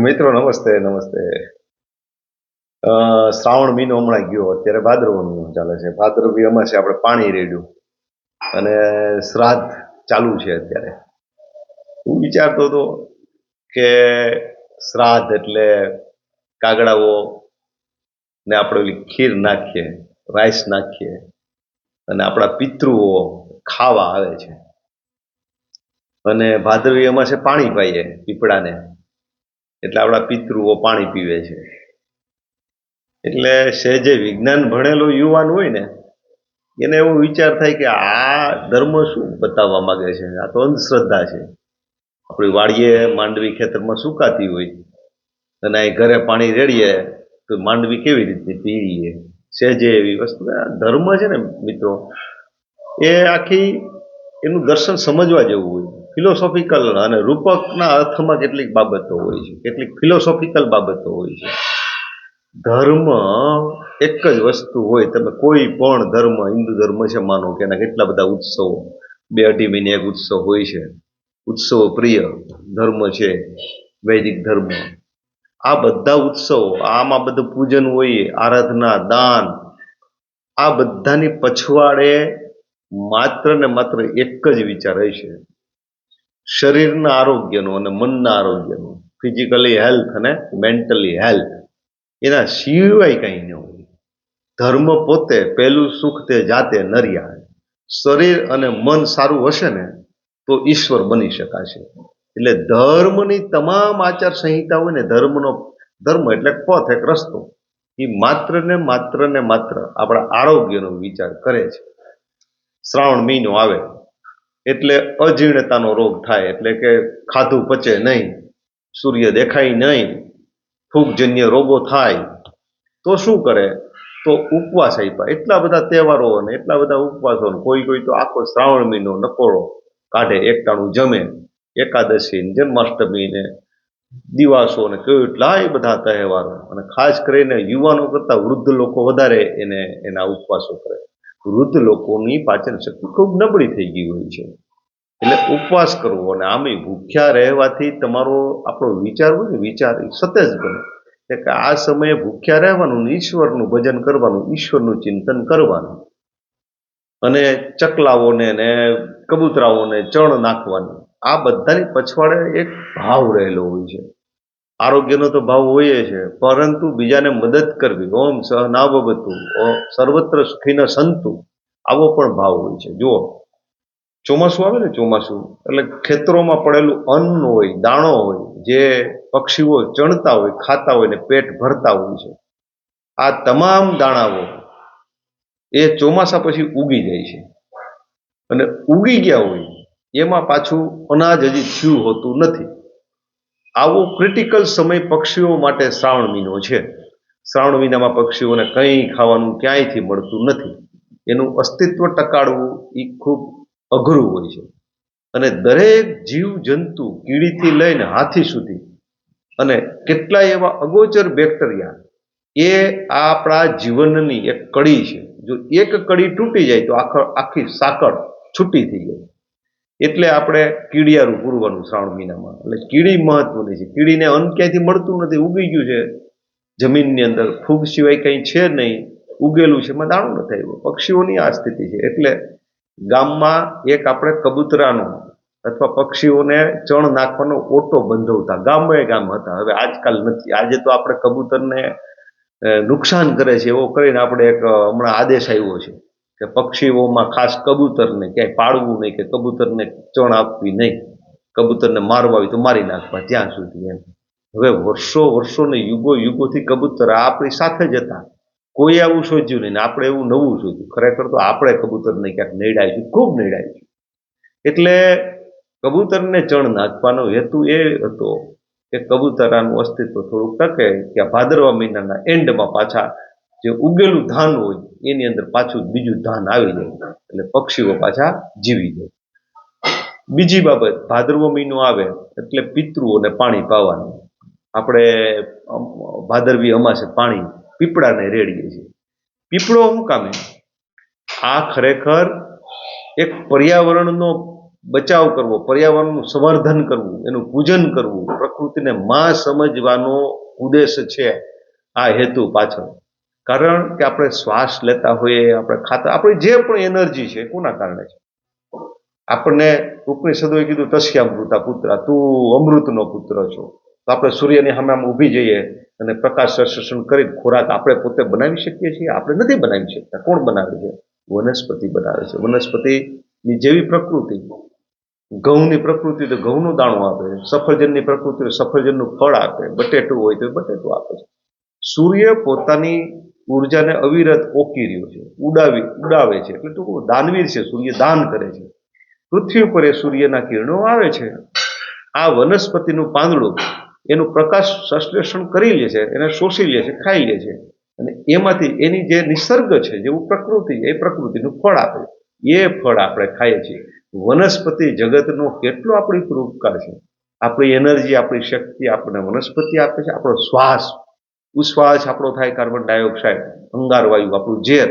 મિત્રો, નમસ્તે નમસ્તે. શ્રાવણ મહિનો હમણાં ગયો, અત્યારે ભાદરવો ચાલે છે. ભાદરવી અમાસે આપણે પાણી રેડ્યું. અને શ્રાદ્ધ ચાલુ છે અત્યારે. હું વિચારતો હતો કે શ્રાદ્ધ એટલે કાગડાઓ ને આપણે ઓલી ખીર નાખીએ, રાઈસ નાખીએ, અને આપણા પિતૃઓ ખાવા આવે છે. અને ભાદરવી અમાસે પાણી પાઈએ, પીપળાને. એટલે આપણા પિતૃઓ પાણી પીવે છે. એટલે સહેજે વિજ્ઞાન ભણેલો યુવાન હોય ને, એને એવો વિચાર થાય કે આ ધર્મ શું બતાવવા માંગે છે? આ તો અંધશ્રદ્ધા છે. આપણી વાડીએ માંડવી ખેતરમાં સુકાતી હોય અને અહીં ઘરે પાણી રેડીએ તો માંડવી કેવી રીતે પીવીએ? સહેજે એવી વસ્તુ ધર્મ છે ને મિત્રો, એ આખી એનું દર્શન સમજવા જેવું હોય. ફિલોસોફિકલ અને રૂપકના અર્થમાં કેટલીક બાબતો હોય છે. કેટલીક ફિલોસોફિકલ બાબતો હોય છે. ધર્મ એક જ વસ્તુ હોય, તમે કોઈ પણ ધર્મ, હિન્દુ ધર્મ છે, માનો કે એના કેટલા બધા ઉત્સવો. બે અઢી મહિને એક ઉત્સવ હોય છે. ઉત્સવો પ્રિય ધર્મ છે, વૈદિક ધર્મ. આ બધા ઉત્સવો, આમાં બધું પૂજન હોય, આરાધના, દાન, આ બધાની પછવાડે માત્ર ને માત્ર એક જ વિચાર હશે. શરીરના આરોગ્યનું અને મનના આરોગ્યનું ફિઝિકલી હેલ્થ અને મેન્ટલી હેલ્થ એના સિવાય કંઈ ન હોય. ધર્મ પોતે પહેલું સુખ તે જાતે નર્યા. શરીર અને મન સારું હશે ને, તો ઈશ્વર બની શકાશે. એટલે ધર્મની તમામ આચાર સંહિતા હોય ને, ધર્મનો, ધર્મ એટલે પથ એક રસ્તો. એ માત્ર ને માત્ર ને માત્ર આપણા આરોગ્યનો વિચાર કરે છે. શ્રાવણ મહિનો આવે એટલે અજીર્ણતાનો રોગ થાય, એટલે કે ખાધું પચે નહીં, સૂર્ય દેખાય નહીં, ફૂગજન્ય રોગો થાય, તો શું કરે? તો ઉપવાસ આપ્યા. એટલા બધા તહેવારો અને એટલા બધા ઉપવાસો કોઈ કોઈ તો આખો શ્રાવણ મહિનો નકોરો કાઢે, એકટાણું જમે, એકાદશી જન્માષ્ટમી ને દિવાસો ને કેટલાય બધા તહેવારો. અને ખાસ કરીને યુવાનો કરતાં વૃદ્ધ લોકો વધારે એને, એના ઉપવાસો કરે. વૃદ્ધ લોકોની પાચન શક્તિ ખૂબ નબળી થઈ ગઈ હોય છે. એટલે ઉપવાસ કરવો અને આમે ભૂખ્યા રહેવાથી તમારો આપણો વિચાર હોય ને, વિચાર સતેજ બને. એટલે કે આ સમયે ભૂખ્યા રહેવાનું ઈશ્વરનું ભજન કરવાનું, ઈશ્વરનું ચિંતન કરવાનું. અને ચકલાઓને ને કબૂતરાઓને ચણ નાખવાનું. આ બધાની પછવાડે એક ભાવ રહેલો હોય છે. આરોગ્યનો તો ભાવ હોય છે, પરંતુ બીજાને મદદ કરવી, ઓમ સહ ના બબતું સર્વત્ર સુખીના સંતુ, આવો પણ ભાવ હોય છે. જુઓ, ચોમાસું આવે ને ચોમાસું, એટલે ખેતરોમાં પડેલું અન્ન હોય, દાણો હોય, જે પક્ષીઓ ચણતા હોય, ખાતા હોય ને પેટ ભરતા હોય છે, આ તમામ દાણાઓ એ ચોમાસા પછી ઉગી જાય છે. અને ઉગી ગયા હોય, એમાં પાછું અનાજ હજી થયું હોતું નથી. આવો ક્રિટિકલ સમય પક્ષીઓ માટે શ્રાવણ મહિનો છે. શ્રાવણ મહિનામાં પક્ષીઓને કંઈ ખાવાનું ક્યાંયથી મળતું નથી. એનું અસ્તિત્વ ટકાડવું એ ખૂબ અઘરું હોય છે. અને દરેક જીવ જંતુ કીડીથી લઈને હાથી સુધી અને કેટલાય એવા અગોચર બેક્ટેરિયા એ આપણા જીવનની એક કડી છે. જો એક કડી તૂટી જાય તો આખા, આખી સાંકળ છૂટી થઈ જાય. એટલે આપણે કીડિયારું પૂરવાનું શ્રાવણ મહિનામાં. એટલે કીડી મહત્વની છે. કીડીને અન્ન ક્યાંયથી મળતું નથી, ઉગી ગયું છે. જમીનની અંદર ફૂગ સિવાય કંઈ છે નહીં. ઉગેલું છે, એમાં દાણું નથી આવ્યું. પક્ષીઓની આ સ્થિતિ છે. એટલે ગામમાં એક આપણે કબૂતરાનો અથવા પક્ષીઓને ચણ નાખવાનો ઓટો બંધવતા ગામે ગામ હતા. હવે આજકાલ નથી. આજે તો આપણે કબૂતરને નુકસાન કરે છે. એવો કરીને આપણે એક હમણાં આદેશ આવ્યો છે. કે પક્ષીઓમાં ખાસ કબૂતરને ક્યાંય પાડવું નહીં કે કબૂતરને ચણ આપવી નહીં, કબૂતરને મારવા હોય તો મારી નાખવા ત્યાં સુધી એમ. હવે વર્ષો વર્ષો ને યુગો યુગોથી કબૂતર આપણી સાથે જ હતા. કોઈ આવું શોધ્યું નહીં આપણે એવું નવું શોધ્યું. ખરેખર તો આપણે કબૂતરને ક્યાંક નડ્યા ખૂબ નડ્યા છે એટલે કબૂતરને ચણ નાખવાનો હેતુ એ હતો કે કબૂતરાનું અસ્તિત્વ થોડુંક ટકે કે ભાદરવા મહિનાના એન્ડમાં પાછા જે ઉગેલું ધાન હોય, એની અંદર પાછું બીજું ધાન આવી જાય, એટલે પક્ષીઓ પાછા જીવી જાય. બીજી બાબત, ભાદરવો મહિનો આવે, એટલે પિતૃઓને પાણી પાવાનું. આપણે ભાદરવી અમાસે પાણી પીપળાને રેડીએ છીએ. પીપળો શું કામે? આ ખરેખર એક પર્યાવરણનો બચાવ કરવો, પર્યાવરણનું સંવર્ધન કરવું, એનું પૂજન કરવું, પ્રકૃતિને માં સમજવાનો ઉદ્દેશ છે. આ હેતુ પાછળ. કારણ કે આપણે શ્વાસ લેતા હોઈએ, આપણે ખાતા, આપણી જે પણ એનર્જી છે, કોના કારણે છે? આપણને ઉપનિષદોએ કીધું, તસ્યામૃતા પુત્ર, તું અમૃતનો પુત્ર છો. તો આપણે સૂર્યની સામે આમ ઊભી જઈએ અને પ્રકાશ સંશ્લેષણ કરી ખોરાક આપણે પોતે બનાવી શકીએ છીએ, આપણે નથી બનાવી શકતા. કોણ બનાવે છે? વનસ્પતિ બનાવે છે. વનસ્પતિની જેવી પ્રકૃતિ. ઘઉંની પ્રકૃતિ તો ઘઉંનું દાણું આપે. સફરજનની પ્રકૃતિ સફરજનનું ફળ આપે. બટેટું હોય તો બટેટું આપે છે. સૂર્ય પોતાની ઉર્જાને અવિરત ઓકી રહ્યો છે, ઉડાવી, ઉડાવે છે. એટલે ટૂંકું દાનવીર છે, સૂર્ય દાન કરે છે. પૃથ્વી ઉપર એ સૂર્યના કિરણો આવે છે. આ વનસ્પતિનું પાંદડું એનું પ્રકાશ સંશ્લેષણ કરી લે છે, એને શોષી લે છે, ખાઈ લે છે. અને એમાંથી એની જે નિસર્ગ છે, જેવું પ્રકૃતિ, એ પ્રકૃતિનું ફળ આપે એ ફળ આપણે ખાઈએ છીએ. વનસ્પતિ જગતનો કેટલો આપણી પર ઉપકાર છે. આપણી એનર્જી, આપણી શક્તિ આપણને વનસ્પતિ આપે છે, આપણો શ્વાસ ઉશ્વાસ આપણો થાય કાર્બન ડાયોક્સાઇડ અંગારવાયુ આપણું ઝેર,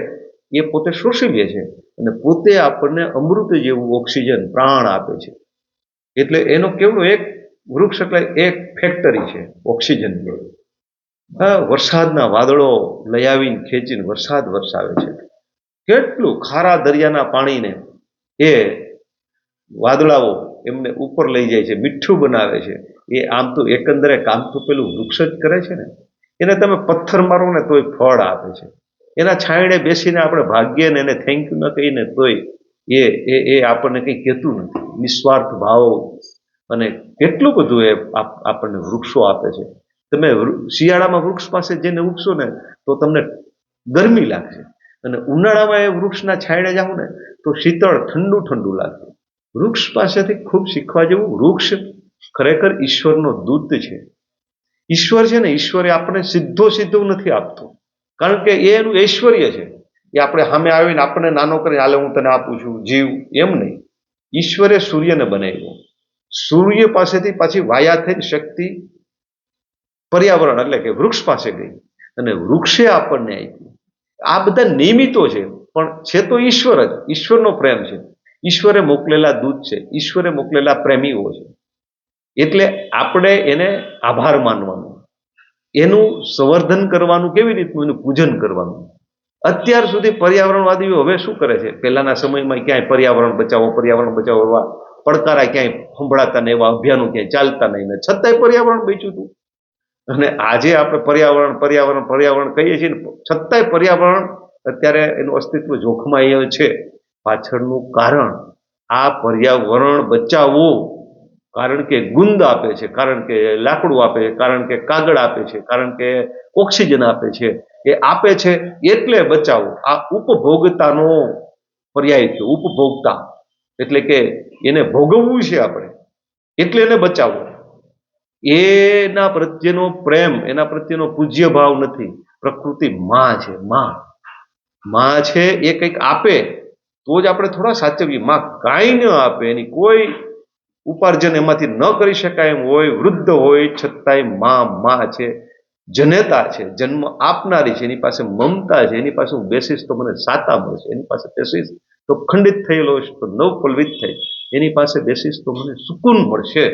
એ પોતે શોષી લે છે અને પોતે આપણને અમૃત જેવું ઓક્સિજન, પ્રાણ આપે છે. એટલે એનો કેવડો એક વૃક્ષ એટલે એક ફેક્ટરી છે, ઓક્સિજન વરસાદના વાદળો લઈ આવીને ખેંચીને વરસાદ વરસાવે છે. કેટલું ખારા દરિયાના પાણીને એ વાદળાઓ એમને ઉપર લઈ જાય છે, મીઠું બનાવે છે. એ આમ તો એકંદરે કામ તો પેલું વૃક્ષ જ કરે છે ને. એને તમે પથ્થર મારો ને તોય ફળ આપે છે. એના છાંયડે બેસીને આપણે ભાગ્યે ને એને થેન્ક યુ ન કહીને તોય એ એ એ આપણને કંઈ કહેતું નથી. નિસ્વાર્થ ભાવ અને કેટલું બધું એ આપ- આપણને વૃક્ષો આપે છે. તમે શિયાળામાં વૃક્ષ પાસે જઈને ઉગશો ને તો તમને ગરમી લાગશે. અને ઉનાળામાં એ વૃક્ષના છાંયડે જાઓ ને તો શીતળ ઠંડુ ઠંડુ લાગશે. વૃક્ષ પાસેથી ખૂબ શીખવા જેવું વૃક્ષ ખરેખર ઈશ્વરનો દૂત છે. ઈશ્વર છે ને, ઈશ્વરે આપણને સીધો સીધો નથી આપતો. કારણ કે એનું ઐશ્વર્ય છે. એ આપણે સામે આવીને આપણને નાનો કરીને, હાલે, હું તને આપું છું, જીવ. એમ નહીં. ઈશ્વરે સૂર્યને બનાવ્યો. સૂર્ય પાસેથી પાછી વાયા થઈ શક્તિ પર્યાવરણ એટલે કે વૃક્ષ પાસે ગઈ. અને વૃક્ષે આપણને આપી આ બધા નિયમિતો છે, પણ છે તો ઈશ્વર જ. ઈશ્વરનો પ્રેમ છે. ઈશ્વરે મોકલેલા દૂત છે. ઈશ્વરે મોકલેલા પ્રેમીઓ છે. એટલે આપણે એને આભાર માનવાનો. એનું સંવર્ધન કરવાનું કેવી રીતનું? એનું પૂજન કરવાનું. અત્યાર સુધી પર્યાવરણવાદીઓ હવે શું કરે છે? પહેલાના સમયમાં ક્યાંય પર્યાવરણ બચાવો પર્યાવરણ બચાવો એવા પડકારા ક્યાંય સંભળાતા ને એવા અભિયાનો ક્યાંય ચાલતા નહીં. ને છતાંય પર્યાવરણ બચ્યું હતું. અને આજે આપણે પર્યાવરણ પર્યાવરણ પર્યાવરણ કહીએ છીએ ને, છતાંય પર્યાવરણ અત્યારે એનું અસ્તિત્વ જોખમાય છે. પાછળનું કારણ, આ પર્યાવરણ બચાવવું. કારણ કે ગુંદ આપે છે, કારણ કે લાકડું આપે છે, કારણ કે કાગળ આપે છે, કારણ કે ઓક્સિજન આપે છે. એ આપે છે એટલે બચાવો. આ ઉપભોગતાનો પર્યાય છે, ઉપભોગતા. એટલે કે એને ભોગવવું છે આપણે. એટલે એને બચાવો. એના પ્રત્યેનો પ્રેમ, એના પ્રત્યેનો પૂજ્ય ભાવ નથી. પ્રકૃતિ માં છે, માં. માં છે એ કંઈક આપે, તો જ આપણે થોડા સાચવીએ. માં કાંઈ ન આપે, એની કોઈ ઉપાર્જન એમાંથી ન કરી શકાય એમ હોય, વૃદ્ધ હોય, છતાંયમાં માં છે, જનેતા છે, જન્મ આપનારી છે, એની પાસે મમતા છે, એની પાસે હું બેસીશ તો મને સાતા મળશે, એની પાસે બેસીશ તો ખંડિત થયેલો છે તો નવ પલવિત થઈ, એની પાસે બેસીશ તો મને સુકૂન મળશે.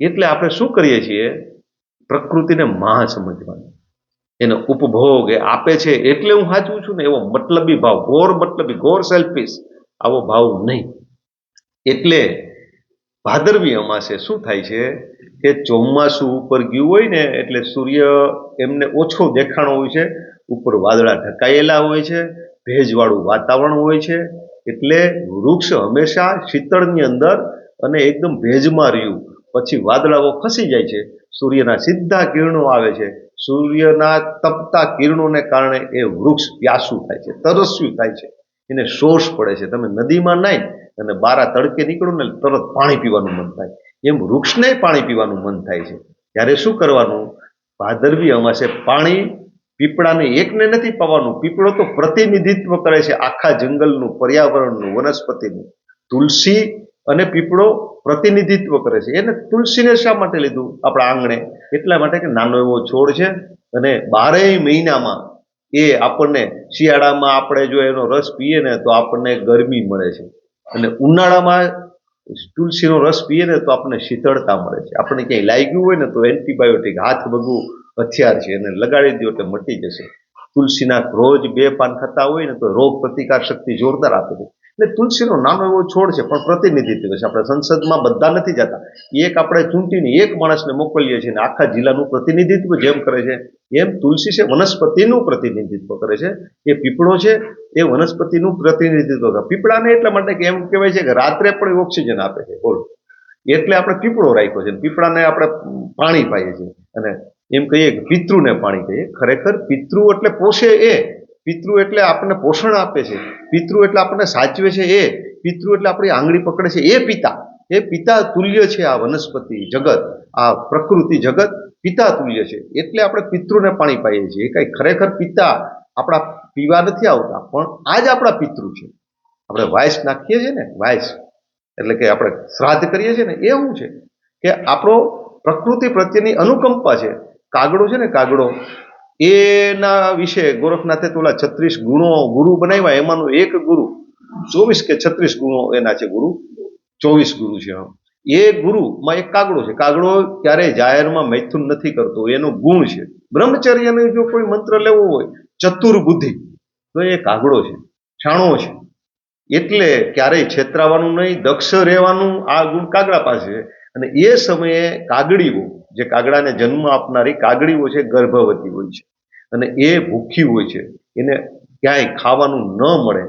એટલે આપણે શું કરીએ છીએ? પ્રકૃતિને માં સમજવાની. એનો ઉપભોગ એ આપે છે, એટલે હું સાચવું છું ને, એવો મતલબી ભાવ ઘોર મતલબી ઘોર સેલ્ફિશ આવો ભાવ નહીં. એટલે ભાદરવી અમાસે શું થાય છે કે ચોમાસું ઉપર ગયું હોય ને એટલે સૂર્ય એમને ઓછો દેખાણો હોય છે, ઉપર વાદળા ઢકાયેલા હોય છે, ભેજવાળું વાતાવરણ હોય છે, એટલે વૃક્ષ હંમેશા શીતળની અંદર અને એકદમ ભેજમાં રહ્યું. પછી વાદળાઓ ખસી જાય છે, સૂર્યના સીધા કિરણો આવે છે. સૂર્યના તપતા કિરણોને કારણે એ વૃક્ષ પ્યાસું થાય છે, તરસ્યું થાય છે, એને શોષ પડે છે. તમે નદીમાં નાઈ અને બારા તડકે નીકળું ને તરત પાણી પીવાનું મન થાય. એમ વૃક્ષને પાણી પીવાનું મન થાય છે. ત્યારે શું કરવાનું? ભાદરવી અમાસે પાણી પીપળાને એકને નથી પાવાનું. પીપળો તો પ્રતિનિધિત્વ કરે છે આખા જંગલનું, પર્યાવરણનું, વનસ્પતિનું. તુલસી અને પીપળો પ્રતિનિધિત્વ કરે છે. એને તુલસીને શા માટે લીધું? આપણા આંગણે. એટલા માટે કે નાનો એવો છોડ છે અને બારેય મહિનામાં એ આપણને શિયાળામાં આપણે જો એનો રસ પીએ ને તો આપણને ગરમી મળે છે. અને ઉનાળામાં તુલસીનો રસ પીએ ને તો આપણને શીતળતા મળે છે. આપણને ક્યાંય લાગ્યું હોય ને તો એન્ટીબાયોટિક, હાથ વગું હથિયાર છે એને લગાડી દો એટલે મટી જશે. તુલસીના રોજ બે પાન ખાતા હોય ને તો રોગ પ્રતિકાર શક્તિ જોરદાર આપે છે. એટલે તુલસીનો નાનો એવો છોડ છે, પણ પ્રતિનિધિત્વ છે. આપણે સંસદમાં બધા નથી જતા. એક આપણે ચૂંટીને એક માણસને મોકલીએ છીએ અને આખા જિલ્લાનું પ્રતિનિધિત્વ જેમ કરે છે, એમ તુલસી છે, વનસ્પતિનું પ્રતિનિધિત્વ કરે છે. એ પીપળો છે, એ વનસ્પતિનું પ્રતિનિધિત્વ કરે પીપળાને એટલા માટે કે એમ કહેવાય છે કે રાત્રે પણ ઓક્સિજન આપે છે. બોલો. એટલે આપણે પીપળો રાખ્યો છે પીપળાને આપણે પાણી પાઈએ છીએ. અને એમ કહીએ કે પિતૃને પાણી કહીએ. ખરેખર પિતૃ એટલે પોષે એ. પિતૃ એટલે આપણને પોષણ આપે છે. પિતૃ એટલે આપણને સાચવે છે એ. પિતૃ એટલે આપણી આંગળી પકડે છે એ પિતા. એ પિતા તુલ્ય છે આ વનસ્પતિ જગત, આ પ્રકૃતિ જગત પિતા તુલ્ય છે. એટલે આપણે પિતૃને પાણી પાઈએ છીએ. એ કઈ ખરેખર પિતા આપણા પીવા નથી આવતા, પણ આ જ આપણા પિતૃ છે. આપણે વાયસ નાખીએ છીએ ને વાયસ એટલે કે આપણે શ્રાદ્ધ કરીએ છીએ ને એ શું છે. કે આપણો પ્રકૃતિ પ્રત્યેની અનુકંપા છે. કાગડો છે ને કાગડો એના વિશે ગોરખનાથે તો છત્રીસ ગુણો ગુરુ બનાવ્યા, એમાંનું એક ગુરુ, ચોવીસ કે છત્રીસ ગુણો એના છે ગુરુ, ચોવીસ ગુરુ છે. એ ગુરુમાં એક કાગડો છે. કાગડો ક્યારેય જાહેરમાં મૈથુન નથી કરતો, એનો ગુણ છે. બ્રહ્મચર્યનો જો કોઈ મંત્ર લેવો હોય, ચતુર બુદ્ધિ, તો એ કાગડો છે, છાણો છે. એટલે ક્યારેય છેતરાવાનું નહીં, દક્ષ રહેવાનું, આ ગુણ કાગડા પાસે અને એ સમયે કાગડીઓ જે કાગડાને જન્મ આપનારી કાગડીઓ છે, ગર્ભવતી હોય છે. અને એ ભૂખી હોય છે, એને ક્યાંય ખાવાનું ન મળે,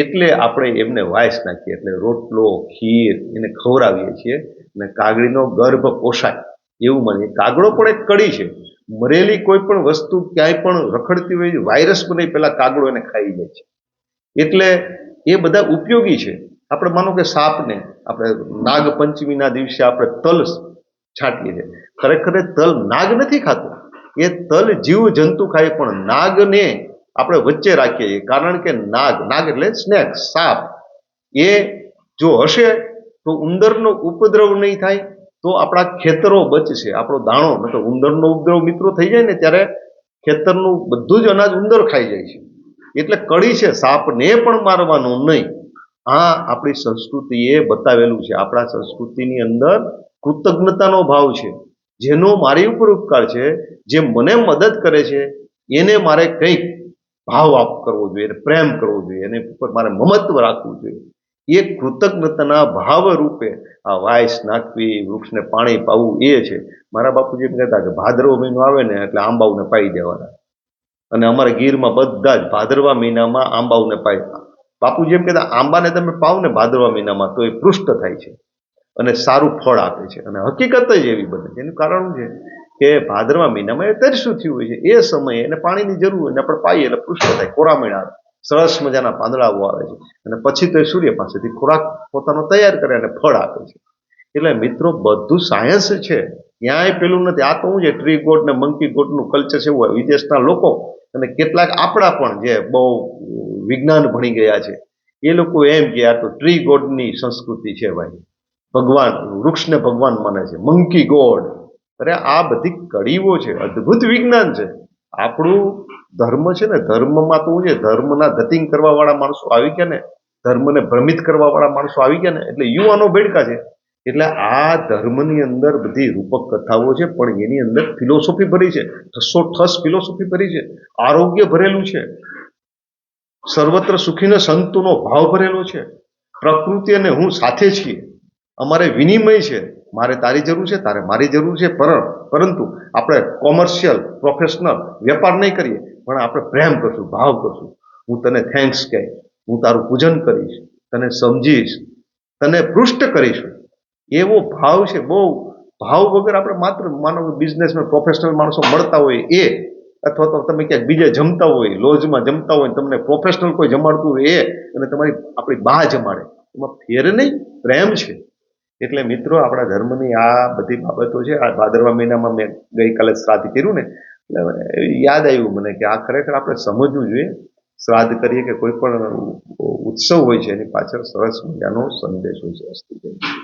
એટલે આપણે એમને વાયસ નાખીએ, એટલે રોટલો, ખીર એને ખવડાવીએ છીએ અને કાગડીનો ગર્ભ પોષાય. એવું માનીએ. કાગડો પણ એક કડી છે. મરેલી કોઈ પણ વસ્તુ ક્યાંય પણ રખડતી હોય વાયરસ બને પહેલાં કાગડો એને ખાઈ જાય છે. એટલે એ બધા ઉપયોગી છે. આપણે માનો કે સાપને આપણે નાગપંચમીના દિવસે આપણે તલ છાંટીએ છીએ ખરેખર તલ નાગ નથી ખાતું. એ તલ જીવ જંતુ ખાય, પણ નાગને આપણે વચ્ચે રાખીએ છીએ. કારણ કે નાગ નાગ એટલે સ્નેક સાપ. એ જો હશે, તો ઉંદરનો ઉપદ્રવ નહીં થાય, તો આપણા ખેતરો બચશે. આપણો દાણો મતલબ ઉંદરનો ઉપદ્રવ મિત્રો થઈ જાય ને, ત્યારે ખેતરનું બધું જ અનાજ ઉંદર ખાઈ જાય છે. એટલે કડી છે, સાપને પણ મારવાનું નહીં. આ આપણી સંસ્કૃતિએ બતાવેલું છે. આપણા સંસ્કૃતિની અંદર કૃતજ્ઞતાનો ભાવ છે, જેનો મારી ઉપર ઉપકાર છે, જે મને મદદ કરે છે, એને મારે કંઈક ભાવ આપ કરવો જોઈએ, એને પ્રેમ કરવો જોઈએ, એને ઉપર મારે મમત્વ રાખવું જોઈએ. એ કૃતજ્ઞતાના ભાવ રૂપે આ વાયસ નાખવી, વૃક્ષને પાણી પાવું એ છે. મારા બાપુજી એમ કહેતા કે ભાદરવો મહિનો આવે ને એટલે આંબાઓને પાઈ દેવાના. અને અમારા ગીરમાં બધા જ ભાદરવા મહિનામાં આંબાઓને પાઈ બાપુજી એમ કહેતા, આંબાને તમે પાવ ને ભાદરવા મહિનામાં તો એ પૃષ્ઠ થાય છે. અને સારું ફળ આપે છે. અને હકીકત જ એવી બને છે. એનું કારણ છે કે ભાદરવા મહિનામાં એ શું થયું હોય છે. એ સમયે એને પાણીની જરૂર હોય આપણે પાઈએ એટલે પૃષ્ઠ થાય. કોરામણ આવે. સરસ મજાના પાંદડાઓ આવે છે. અને પછી તો એ સૂર્ય પાસેથી ખોરાક પોતાનો તૈયાર કરે અને ફળ આપે છે. એટલે મિત્રો, બધું સાયન્સ છે. ક્યાંય પેલું નથી. આ તો હું છે ટ્રી ગોડ ને મંકી ગોડનું કલ્ચર છે એવું હોય. વિદેશના લોકો અને કેટલાક આપણા પણ જે બહુ વિજ્ઞાન ભણી ગયા છે. એ લોકો એમ કે આ તો ટ્રી ગોડની સંસ્કૃતિ છે ભાઈ. ભગવાન, વૃક્ષને ભગવાન માને છે. મંકી ગોડ અરે, આ બધી કડીઓ છે, અદ્ભુત વિજ્ઞાન છે. આપણું ધર્મ છે ને, ધર્મમાં તો છે, ધર્મના ધતિંગ કરવાવાળા માણસો આવી ગયા ને, ધર્મને ભ્રમિત કરવાવાળા માણસો આવી ગયા ને, એટલે યુવાનો બેડકા છે. એટલે આ ધર્મની અંદર બધી રૂપક કથાઓ છે, પણ એની અંદર ફિલોસોફી ભરી છે. ઠસો ઠસ ફિલોસોફી ભરી છે. આરોગ્ય ભરેલું છે. સર્વત્ર સુખીને સંતોનો ભાવ ભરેલો છે. પ્રકૃતિ અને હું સાથે છીએ. અમારે વિનિમય છે. મારે તારી જરૂર છે, તારે મારી જરૂર છે, પર, પરંતુ આપણે કોમર્શિયલ પ્રોફેશનલ વેપાર નહીં કરીએ, પણ આપણે પ્રેમ કરશું, ભાવ કરશું. હું તને થેન્ક્સ કહીશ, હું તારું પૂજન કરીશ, તને સમજીશ, તને પૃષ્ઠ કરીશ. એવો ભાવ છે, બહુ ભાવ વગર આપણે માત્ર માનો બિઝનેસમાં પ્રોફેશનલ માણસો મળતા હોય એ, અથવા તો તમે ક્યાંક બીજે જમતા હોય લોજમાં જમતા હોય, તમને પ્રોફેશનલ કોઈ જમાડતું હોય એ, અને તમારી, આપણી બા જમાડે. એમાં ફેર નહીં, પ્રેમ છે. એટલે મિત્રો, આપણા ધર્મની આ બધી બાબતો છે, આ ભાદરવા મહિનામાં મેં ગઈકાલે શ્રાદ્ધ કર્યું ને, એટલે યાદ આવ્યું મને કે આ ખરેખર આપણે સમજવું જોઈએ, શ્રાદ્ધ કરીએ કે કોઈ પણ ઉત્સવ હોય છે, એની પાછળ સરસ મજાનો સંદેશ હોય છે.